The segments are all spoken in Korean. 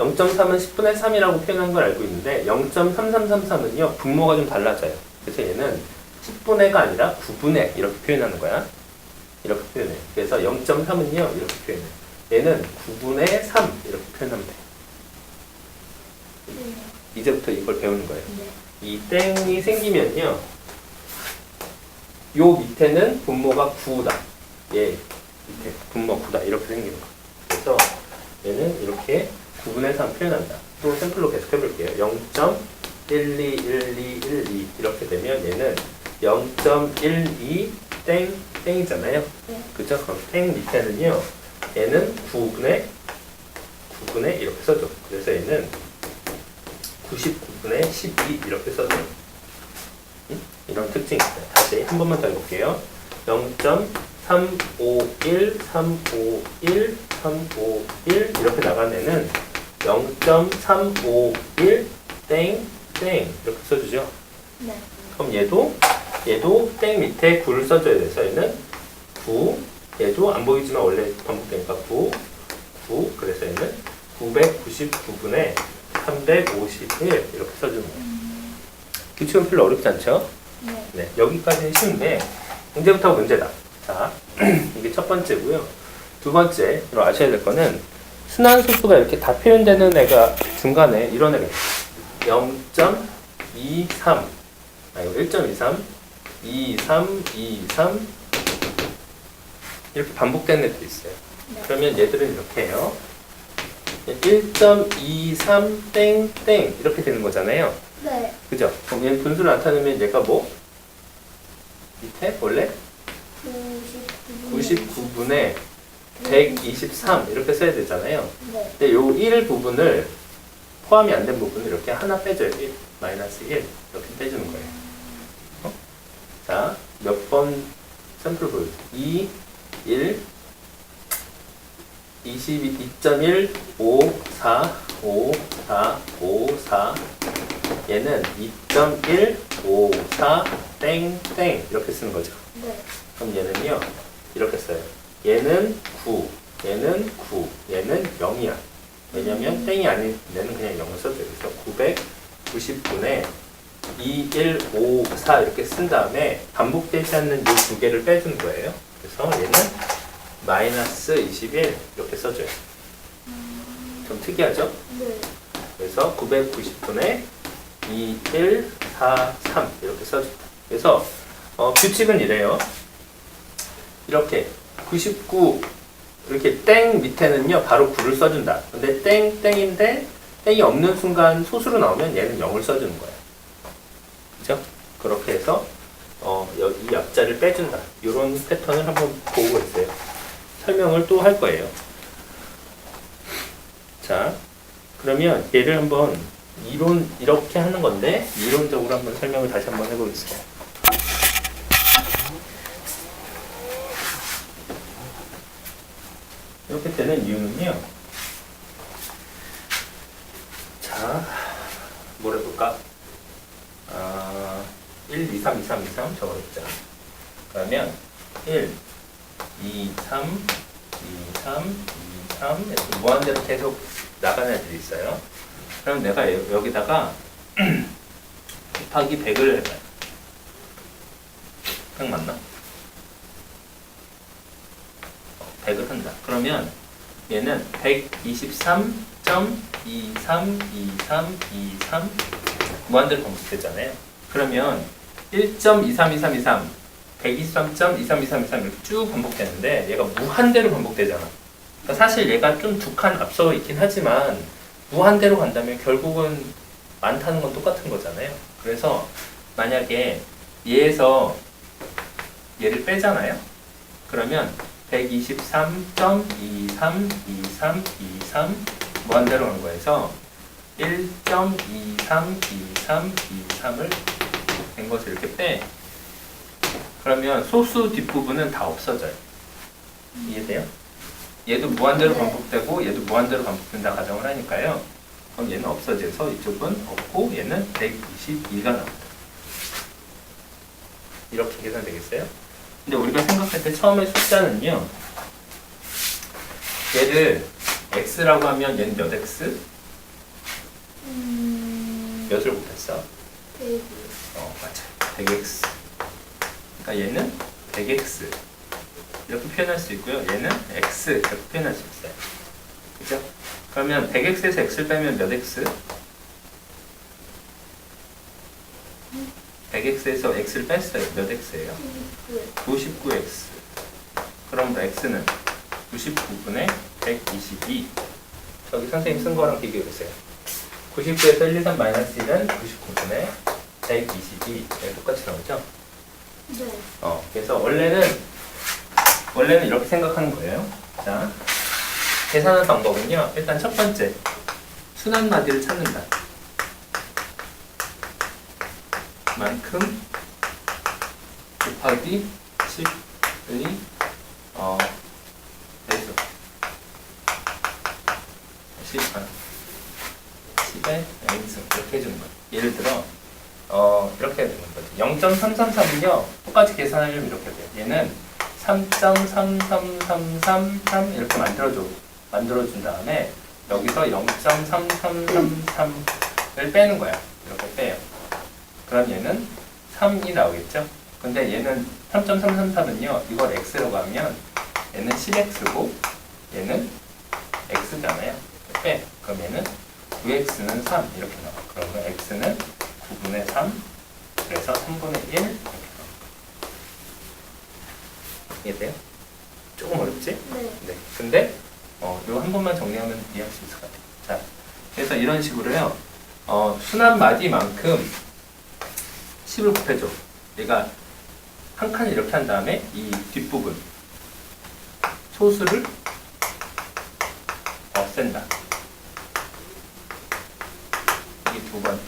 0.3은 10분의 3이라고 표현한 걸 알고 있는데 0.3333은요 분모가 좀 달라져요. 그래서 얘는 10분의가 아니라 9분의 이렇게 표현하는 거야. 이렇게 표현해. 그래서 0.3은요 이렇게 표현해. 얘는 9분의 3 이렇게 표현하면 돼. 네. 이제부터 이걸 배우는 거예요. 네. 이 땡이 생기면요. 요 밑에는 분모가 9다. 얘 밑에 분모 9다. 이렇게 생기는 거. 그래서 얘는 이렇게 9분의 3 표현한다. 또 샘플로 계속 해볼게요. 0.121212 이렇게 되면 얘는 0.12 땡, 땡이잖아요. 네. 그죠? 그럼 땡 밑에는요. 얘는 9분의 9분의 이렇게 써줘. 그래서 얘는 99분의 12 이렇게 써줘. 응? 이런 특징이 있어요. 다시 한 번만 더 해볼게요. 0.351, 351, 351 이렇게 나간 애는 0.351 땡, 땡 이렇게 써주죠. 네. 그럼 얘도 얘도 땡 밑에 9를 써줘야 돼서 얘는 9 얘도 안 보이지만 원래 반복되니까 9 9 그래서 얘는 999분의 351 이렇게 써주는 거예요. 기출은 별로 어렵지 않죠? 네. 네 여기까지는 쉬운데 이제부터 문제다. 자 이게 첫 번째고요. 두 번째로 아셔야 될 거는 순환소수가 이렇게 다 표현되는 애가 중간에 이런 애가 있어요. 0.23 아 이거 1.23 23 23 이렇게 반복되는 애들이 있어요. 네. 그러면 얘들은 이렇게 해요. 1.23 땡땡 이렇게 되는 거잖아요. 네. 그죠? 그럼 얘 분수를 나타내면 얘가 뭐? 밑에 원래 99. 99분의 123 이렇게 써야 되잖아요. 네. 근데 요 1 부분을 포함이 안 된 부분을 이렇게 하나 빼줘요. 1, 마이너스 1 이렇게 빼주는 거예요. 어? 자, 몇 번 샘플 보여줘. 2, 1, 22, 2.1, 5, 4, 5, 4, 5, 4 얘는 2.1, 5, 4, 땡, 땡 이렇게 쓰는 거죠. 네. 그럼 얘는요 이렇게 써요 얘는 9 얘는 9 얘는 0이야 왜냐면 땡이 아닌 얘는 그냥 0을 써줘요 그래서 990분에 2, 1, 5, 4 이렇게 쓴 다음에 반복되지 않는 이 두 개를 빼준 거예요 그래서 얘는 마이너스 21 이렇게 써줘요 좀 특이하죠? 네. 그래서 990분에 2, 1, 4, 3 이렇게 써준다. 그래서 어, 규칙은 이래요. 이렇게 99 이렇게 땡 밑에는요 바로 9를 써준다. 근데 땡 땡인데 땡이 없는 순간 소수로 나오면 얘는 0을 써주는 거예요. 그죠? 그렇게 해서 어, 여기 이 앞자를 빼준다. 이런 패턴을 한번 보고 있어요. 설명을 또 할 거예요. 자, 그러면 얘를 한번 이론 이렇게 하는 건데 이론적으로 한번 설명을 다시 한번 해보겠습니다. 이렇게 되는 이유는요. 자, 뭘 해볼까? 아, 1, 2, 3, 2, 3, 2, 3 적어놓자. 그러면 1, 2, 3, 2, 3, 2, 3 이렇게 무한대로 계속 나가는 애들이 있어요. 그럼 내가 여- 여기다가 곱하기 100을 해봐요. 100 맞나? 어, 100을 한다. 그러면 얘는 123.232323 무한대로 반복되잖아요. 그러면 1.232323 123.232323 이렇게 쭉 반복되는데 얘가 무한대로 반복되잖아. 그러니까 사실 얘가 좀 두 칸 앞서 있긴 하지만 무한대로 간다면 결국은 많다는 건 똑같은 거잖아요. 그래서 만약에 얘에서 얘를 빼잖아요. 그러면 123.232323 무한대로 간 거에서 1.232323을 된 것을 이렇게 빼. 그러면 소수 뒷부분은 다 없어져요. 이해돼요? 얘도 무한대로 네. 반복되고 얘도 무한대로 반복된다 가정을 하니까요. 그럼 얘는 없어져서 이쪽은 없고 얘는 122가 나옵니다. 이렇게 계산되겠어요? 근데 우리가 생각할 때 처음에 숫자는요. 얘를 x라고 하면 얘는 몇 x? 음, 몇을 곱했어? 대구. 어, 맞아. 100x. 그러니까 얘는 100x. 이렇게 표현할 수 있고요. 얘는 x 이렇게 표현할 수 있어요. 그죠? 그러면 100x에서 x를 빼면 몇 x? 100x에서 x를 뺐어요. 몇 x예요? 29. 99x. 그럼 x는 99분의 122. 저기 선생님 쓴 거랑 비교해 보세요. 99에서 1, 2, 3 마이너스 1은 99분의 122. 네, 똑같이 나오죠? 네. 어, 그래서 원래는 원래는 이렇게 생각하는 거예요. 자, 계산하는 방법은요. 일단 첫 번째 순환 마디를 찾는다. 만큼 곱하기 10의 어 배수 10, 아, 10의 n승 이렇게 해주는 거예요. 예를 들어 어 이렇게 되는 거죠. 0.333은요 똑같이 계산하려면 이렇게 돼요. 얘는 3.33333 이렇게 만들어줘 만들어준 다음에 여기서 0.3333을 빼는 거야. 이렇게 빼요. 그럼 얘는 3이 나오겠죠? 근데 얘는 3.333은요, 이걸 x라고 하면 얘는 10x고 얘는 x잖아요. 빼. 그럼 얘는 9x는 3 이렇게 나와. 그러면 x는 9분의 3, 그래서 3분의 1 이렇게 나와. 이해돼요? 조금 어렵지? 네. 네. 근데 어, 이거 한 번만 정리하면 이해할 수 있을 것 같아요. 자, 그래서 이런 식으로요. 어, 순환 마디만큼 10을 곱해줘. 얘가 한 칸을 이렇게 한 다음에 이 뒷부분 소수를 없앤다. 이게 두 번째.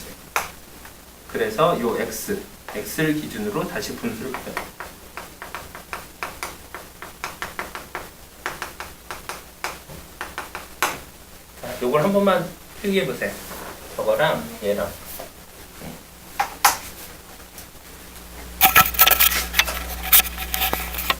그래서 요 x, x를 기준으로 다시 분수를 곱해. 자, 요걸 한 번만 필기해 보세요. 저거랑 얘랑